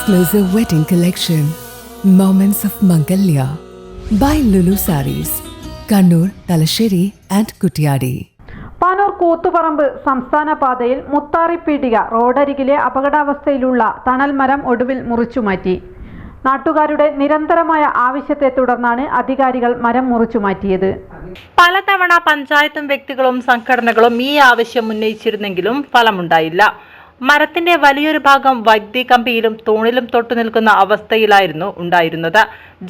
exclusive wedding collection, Moments of Mangalya, by Lulu Saris, Kannur, Talasheri, and kutiyadi Panoor Koothuparamba സംസ്ഥാന പാതയിൽ മുത്താറിപ്പീടിക റോഡരികിലെ അപകടാവസ്ഥയിലുള്ള തണൽ മരം ഒടുവിൽ മുറിച്ചുമാറ്റി നാട്ടുകാരുടെ നിരന്തരമായ ആവശ്യത്തെ തുടർന്നാണ് അധികാരികൾ മരം മുറിച്ചുമാറ്റിയത് പലതവണ പഞ്ചായത്തും വ്യക്തികളും സംഘടനകളും ഈ ആവശ്യം ഉന്നയിച്ചിരുന്നെങ്കിലും ഫലമുണ്ടായില്ല. മരത്തിന്റെ വലിയൊരു ഭാഗം വൈദ്യുതി കമ്പിയിലും തൂണിലും തൊട്ടു നിൽക്കുന്ന അവസ്ഥയിലായിരുന്നു ഉണ്ടായിരുന്നത്.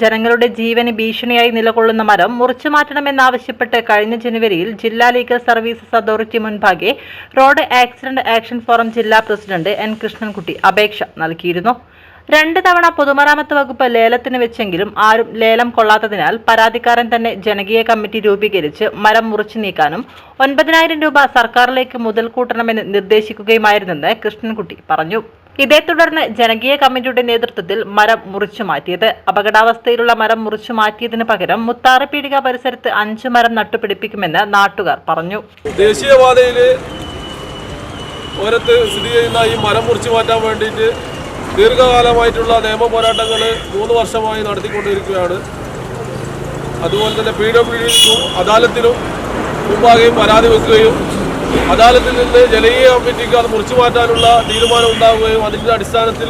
ജനങ്ങളുടെ ജീവന് ഭീഷണിയായി നിലകൊള്ളുന്ന മരം മുറിച്ചു മാറ്റണമെന്നാവശ്യപ്പെട്ട് കഴിഞ്ഞ ജനുവരിയിൽ ജില്ലാ ലീഗൽ സർവീസസ് അതോറിറ്റി മുൻപാകെ റോഡ് ആക്സിഡന്റ് ആക്ഷൻ ഫോറം ജില്ലാ പ്രസിഡന്റ് എൻ കൃഷ്ണൻകുട്ടി അപേക്ഷ നൽകിയിരുന്നു. രണ്ട് തവണ പൊതുമരാമത്ത് വകുപ്പ് ലേലത്തിന് വെച്ചെങ്കിലും ആരും ലേലം കൊള്ളാത്തതിനാൽ പരാതിക്കാരൻ തന്നെ ജനകീയ കമ്മിറ്റി രൂപീകരിച്ച് മരം മുറിച്ചു നീക്കാനും ഒൻപതിനായിരം രൂപ സർക്കാരിലേക്ക് മുതൽ കൂട്ടണമെന്ന് നിർദ്ദേശിക്കുകയുമായിരുന്നെന്ന് കൃഷ്ണൻകുട്ടി പറഞ്ഞു. ഇതേ തുടർന്ന് ജനകീയ കമ്മിറ്റിയുടെ നേതൃത്വത്തിൽ മരം മുറിച്ചു മാറ്റിയത്. അപകടാവസ്ഥയിലുള്ള മരം മുറിച്ചു മാറ്റിയതിന് പകരം മുത്താറപ്പീടിക പരിസരത്ത് അഞ്ച് മരം നട്ടുപിടിപ്പിക്കുമെന്ന് നാട്ടുകാർ പറഞ്ഞു. ദേശീയപാതയിൽ ഓരത്ത് സ്ഥിതി ചെയ്യുന്ന ഈ മരം മുറിച്ചു മാറ്റാൻ വേണ്ടിയിട്ട് ദീർഘകാലമായിട്ടുള്ള നിയമ പോരാട്ടങ്ങൾ മൂന്ന് വർഷമായി നടത്തിക്കൊണ്ടിരിക്കുകയാണ്. അതുപോലെ തന്നെ പി ഡബ്ല്യു ഡിക്കും അദാലത്തിലും മുമ്പാകെയും പരാതി വെക്കുകയും അദാലത്തിൽ നിന്ന് ജനകീയ കമ്മിറ്റിക്ക് അത് മുറിച്ചു മാറ്റാനുള്ള തീരുമാനം ഉണ്ടാവുകയും അതിന്റെ അടിസ്ഥാനത്തിൽ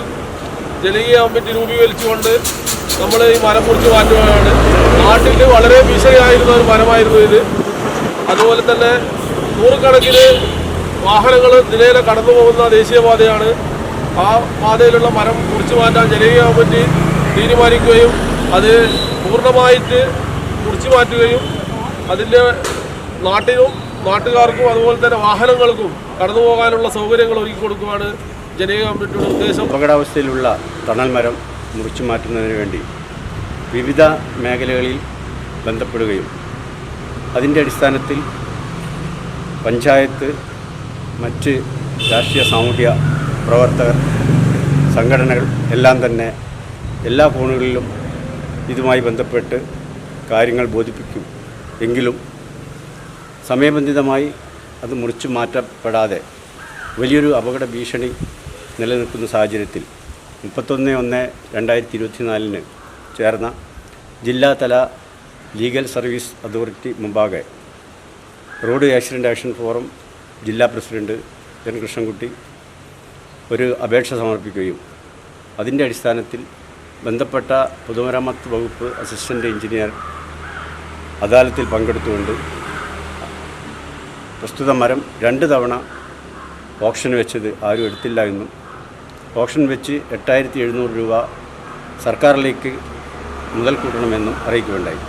ജനകീയ കമ്മിറ്റി രൂപീകരിച്ചുകൊണ്ട് നമ്മൾ ഈ മരം മുറിച്ച് മാറ്റുകയാണ്. നാട്ടിൽ വളരെ ഭീഷണിയായിരുന്ന ഒരു മരമായിരുന്നു ഇത്. അതുപോലെ തന്നെ നൂറുകണക്കിന് വാഹനങ്ങൾ നിലയിലെ കടന്നു പോകുന്ന ദേശീയപാതയാണ്. ആ പാതയിലുള്ള മരം മുറിച്ചു മാറ്റാൻ ജനകീയ കമ്മിറ്റി തീരുമാനിക്കുകയും അത് പൂർണമായിട്ട് മുറിച്ചു മാറ്റുകയും അതിന്റെ നാട്ടിനും നാട്ടുകാർക്കും അതുപോലെ തന്നെ വാഹനങ്ങൾക്കും കടന്നു പോകാനുള്ള സൗകര്യങ്ങൾ ഒരുക്കി കൊടുക്കുകയാണ് ജനകീയ കമ്മിറ്റിയുടെ ഉദ്ദേശം. അപകടാവസ്ഥയിലുള്ള തണൽ മരം മുറിച്ചു മാറ്റുന്നതിന് വേണ്ടി വിവിധ മേഖലകളിൽ ബന്ധപ്പെടുകയും അതിന്റെ അടിസ്ഥാനത്തിൽ പഞ്ചായത്ത് മറ്റ് രാഷ്ട്രീയ സാമൂഹിക പ്രവർത്തകർ സംഘടനകൾ എല്ലാം തന്നെ എല്ലാ ഫോണുകളിലും ഇതുമായി ബന്ധപ്പെട്ട് കാര്യങ്ങൾ ബോധിപ്പിക്കും. എങ്കിലും സമയബന്ധിതമായി അത് മുറിച്ചു മാറ്റപ്പെടാതെ വലിയൊരു അപകട ഭീഷണി നിലനിൽക്കുന്ന സാഹചര്യത്തിൽ മുപ്പത്തൊന്ന് ഒന്ന് രണ്ടായിരത്തി ഇരുപത്തിനാലിന് ചേർന്ന ജില്ലാതല ലീഗൽ സർവീസ് അതോറിറ്റി മുമ്പാകെ റോഡ് ആക്സിഡന്റ് ആക്ഷൻ ഫോറം ജില്ലാ പ്രസിഡന്റ് എൻ കൃഷ്ണൻകുട്ടി ഒരു അപേക്ഷ സമർപ്പിക്കുകയും അതിന്റെ അടിസ്ഥാനത്തിൽ ബന്ധപ്പെട്ട പൊതുമരാമത്ത് വകുപ്പ് അസിസ്റ്റന്റ് എഞ്ചിനീയർ അദാലത്തിൽ പങ്കെടുത്തുകൊണ്ട് പ്രസ്തുത മരം രണ്ട് തവണ ഓപ്ഷൻ വെച്ചത് ആരും എടുത്തില്ല എന്നും ഓപ്ഷൻ വെച്ച് എട്ടായിരത്തി എഴുന്നൂറ് രൂപ സർക്കാരിലേക്ക് മുതൽ കൂട്ടണമെന്നും അറിയിക്കുകയുണ്ടായി.